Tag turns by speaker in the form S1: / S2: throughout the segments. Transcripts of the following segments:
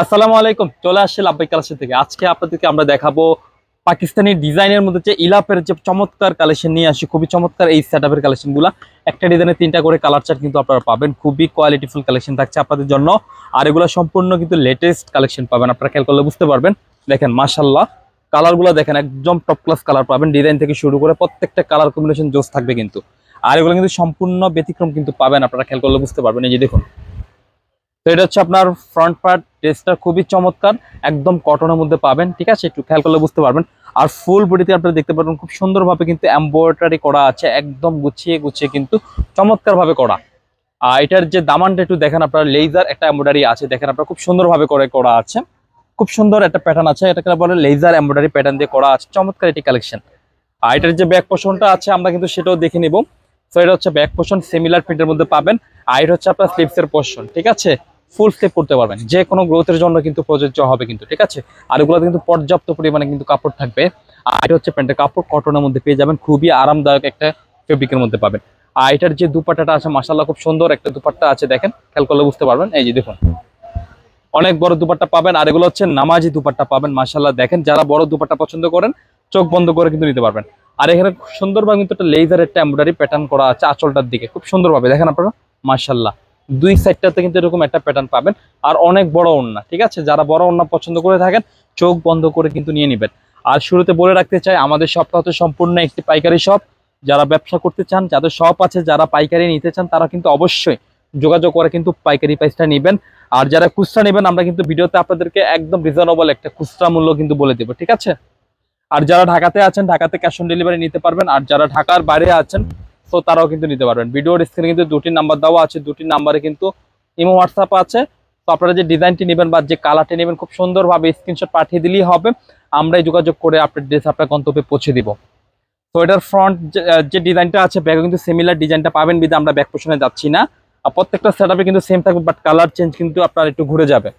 S1: আসসালামু আলাইকুম, চলে আসছে লাভবাই কালেকশন থেকে। আজকে আপনাদেরকে আমরা দেখাবো পাকিস্তানি ডিজাইনের মধ্যে যে ইলাপের যে চমৎকার কালেকশন নিয়ে আসি, খুবই চমৎকার এই সেট আপের কালেকশনগুলো। একটা ডিজাইনে তিনটা করে কালার চার্ট কিন্তু আপনারা পাবেন, খুবই কোয়ালিটিফুল কালেকশন থাকছে আপনাদের জন্য। আর এগুলো সম্পূর্ণ কিন্তু লেটেস্ট কালেকশন পাবেন, আপনারা খেয়াল করলে বুঝতে পারবেন। দেখেন মাশাল্লাহ কালারগুলো দেখেন, একদম টপ ক্লাস কালার পাবেন। ডিজাইন থেকে শুরু করে প্রত্যেকটা কালার কম্বিনেশন জোস থাকবে কিন্তু। আর এগুলো কিন্তু সম্পূর্ণ ব্যতিক্রম কিন্তু পাবেন, আপনারা খেয়াল করলে বুঝতে পারবেন। এই যে দেখুন, তো এটা হচ্ছে আপনার ফ্রন্ট পার্ট ড্রেসটা খুবই চমৎকার, একদম কটনের মধ্যে পাবেন, ঠিক আছে? একটু খেয়াল করলে বুঝতে পারবেন। আর ফুল বডিতে আপনারা দেখতে পারবেন, খুব সুন্দরভাবে কিন্তু এম্ব্রয়ডারি করা আছে, একদম গুছিয়ে গুছিয়ে কিন্তু চমৎকারভাবে করা। আর এটার যে দামানটা একটু দেখেন আপনার লেজার একটা এম্ব্রয়ডারি আছে, দেখেন আপনার খুব সুন্দরভাবে করে করা আছে। খুব সুন্দর একটা প্যাটার্ন আছে, এটাকে বলে লেজার এম্ব্রয়ডারি প্যাটার্ন দিয়ে করা আছে, চমৎকার এটি কালেকশন আর এটার যে ব্যাক পোষণটা আছে, আমরা কিন্তু সেটাও দেখে নিব। তো এটা হচ্ছে ব্যাক পোষণ সিমিলার প্রিন্টের মধ্যে পাবেন। আর এটা হচ্ছে আপনার স্লিপসের পোষণ ঠিক আছে? ফুল স্লিপ করতে পারবেন। যে কোনো গ্রোথের জন্য কিন্তু প্রযোজ্য হবে কিন্তু, ঠিক আছে? আর এগুলোতে কিন্তু পর্যাপ্ত পরিমাণে কিন্তু কাপড় থাকবে। আর এটা হচ্ছে প্যান্টের কাপড় কটনের মধ্যে পেয়ে যাবেন। খুবই আরামদায়ক একটা ফেব্রিকের মধ্যে পাবেন। আর এটার যে দুপাট্টাটা আছে মাসাল্লাহ খুব সুন্দর একটা দুপাট্টা আছে, দেখেন, খেয়াল করলে বুঝতে পারবেন। এই যে দেখুন, অনেক বড় দুপাট্টা পাবেন। আর এগুলো হচ্ছে নামাজি দুপাট্টা পাবেন মাসাল্লাহ দেখেন, যারা বড় দুপাট্টা পছন্দ করেন, চোখ বন্ধ করে কিন্তু নিতে পারবেন। আর এখানে সুন্দরভাবে কিন্তু একটা লেজার একটা এমব্রয়ডারি প্যাটার্ন করা আছে আঁচলটার দিকে। খুব সুন্দরভাবে, দেখেন আপনারা? মাসাল্লাহ দুই সাইডটাতে কিন্তু এরকম একটা প্যাটার্ন পাবেন, আর অনেক বড় ওড়না, ঠিক আছে? যারা বড় ওড়না পছন্দ করে থাকেন, চোখ বন্ধ করে কিন্তু নিয়ে নেবেন। আর শুরুতে বলে রাখতে চাই, আমাদের শপটা হচ্ছে সম্পূর্ণ একটি পাইকারি শপ যারা ব্যবসা করতে চান, যাদের শপ আছে, যারা পাইকারি নিতে চান, তারা কিন্তু অবশ্যই যোগাযোগ করে কিন্তু পাইকারি প্রাইসটা নেবেন। আর যারা খুচরা নেবেন, আমরা কিন্তু ভিডিওতে আপনাদেরকে একদম রিজনেবল একটা খুচরা মূল্য কিন্তু বলে দেবো, ঠিক আছে? আর যারা ঢাকাতে আছেন, ঢাকাতে ক্যাশ অন ডেলিভারি নিতে পারবেন। আর যারা ঢাকার বাইরে আছেন তো তারাও কিন্তু নিতে পারবেন। ভিডিওর স্ক্রিনে কিন্তু দুটি নাম্বার দেওয়া আছে, দুটি নাম্বারে কিন্তু ইমো হোয়াটসঅ্যাপ আছে। তো আপনারা যে ডিজাইনটি নেবেন বা যে কালারটি নেবেন, খুব সুন্দরভাবে স্ক্রিনশট পাঠিয়ে দিলেই হবে। আমরাই যোগাযোগ করে আপনার ড্রেস আপনার গন্তব্যে পৌঁছে দিব। তো এটার ফ্রন্ট যে ডিজাইনটা আছে ব্যাগে কিন্তু সিমিলার ডিজাইনটা পাবেন বিধে আমরা ব্যাক পোষণে যাচ্ছি না। আর প্রত্যেকটা সেট কিন্তু সেম থাকবে বাট কালার চেঞ্জ কিন্তু আপনার একটু ঘুরে যাবে।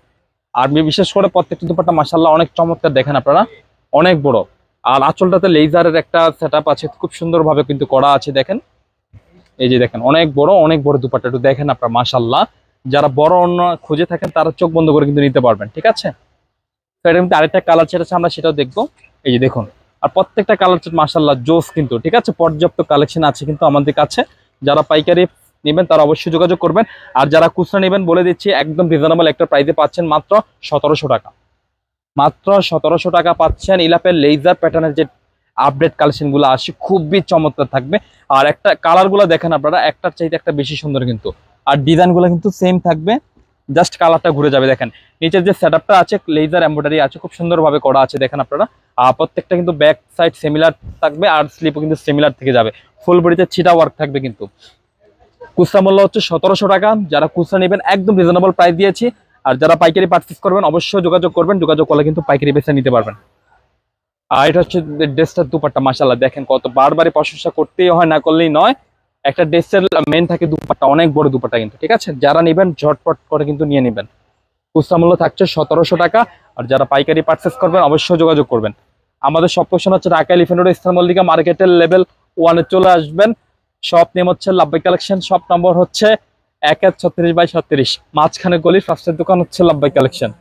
S1: আর বিশেষ করে প্রত্যেকটা দুপাট্টা মাসাল্লাহ অনেক চমৎকার দেখেন আপনারা। অনেক বড়। আর আঁচলটাতে লেজারের একটা সেট আছে, খুব সুন্দরভাবে কিন্তু করা আছে, দেখেন। এই যে দেখেন, অনেক বড় অনেক বড় দুপাট্টা। একটু দেখেন আপনার মাসাল্লাহ যারা বড় অন্য খুঁজে থাকেন, তারা চোখ বন্ধ করে কিন্তু নিতে পারবেন, ঠিক আছে? তো এটার মধ্যে আরেকটা কালার সেট আছে, আমরা সেটাও দেখব। এই যে দেখুন, আর প্রত্যেকটা কালার সেট মাসাল্লাহ জোস কিন্তু, ঠিক আছে? পর্যাপ্ত কালেকশন আছে কিন্তু আমাদের কাছে। যারা পাইকারি নেবেন, তারা অবশ্যই যোগাযোগ করবেন। আর যারা খুচরা নেবেন, বলে দিচ্ছি, একদম রিজনেবল একটা প্রাইসে পাচ্ছেন মাত্র সতেরোশো টাকা। মাত্র সতেরোশো টাকা পাচ্ছেন ইলাপের লেজার প্যাটার্নের যে আপডেট কালেকশনগুলো আসে, খুবই চমৎকার থাকবে। আর একটা কালারগুলো দেখেন আপনারা, একটার চাইতে একটা বেশি সুন্দর কিন্তু। আর ডিজাইনগুলো কিন্তু সেম থাকবে জাস্ট কালারটা ঘুরে যাবে দেখেন। নিচের যে সেট আছে লেজার এম্ব্রয়ডারি আছে, খুব সুন্দরভাবে করা আছে দেখেন আপনারা। আর প্রত্যেকটা কিন্তু ব্যাক সাইড সিমিলার থাকবে, আর স্লিপও কিন্তু সিমিলার থেকে যাবে। ফুল বডিতে ছিটা ওয়ার্ক থাকবে কিন্তু। খুচরা মূল্য হচ্ছে সতেরোশো টাকা। যারা খুচরা নেবেন, একদম রিজনেবল প্রাইস দিয়েছি। আর যারা পাইকারি পার্চেস করবেন, অবশ্যই যোগাযোগ করবেন। যোগাযোগ করলে কিন্তু পাইকারি বেচে নিতে পারবেন। আর এটা হচ্ছে ড্রেসটার দুপাট্টা মাসাল্লাহ দেখেন কত বারবারই প্রশংসা করতেই হয়, না করলেই নয়। একটা ড্রেসের মেন থাকে দুপাট্টা, অনেক বড় দুপাট্টা কিন্তু, ঠিক আছে? যারা নেবেন, ঝটপট করে কিন্তু নিয়ে নেবেন। খুচরা মূল্য থাকছে সতেরোশো টাকা, আর যারা পাইকারি পার্চেস করবেন, অবশ্যই যোগাযোগ করবেন। আমাদের সব কোশ্চেন হচ্ছে ঢাকা এলিফেন্ট রোড মল্লিকা মার্কেটের লেভেল ওয়ানে চলে আসবেন। শপ নেম হচ্ছে লাভবাই কালেকশন শপ নম্বর হচ্ছে এক এক ছত্রিশ বাই ছত্রিশ। মাঝখানে গলি ফার্স্টের দোকান হচ্ছে লাভবাই কালেকশন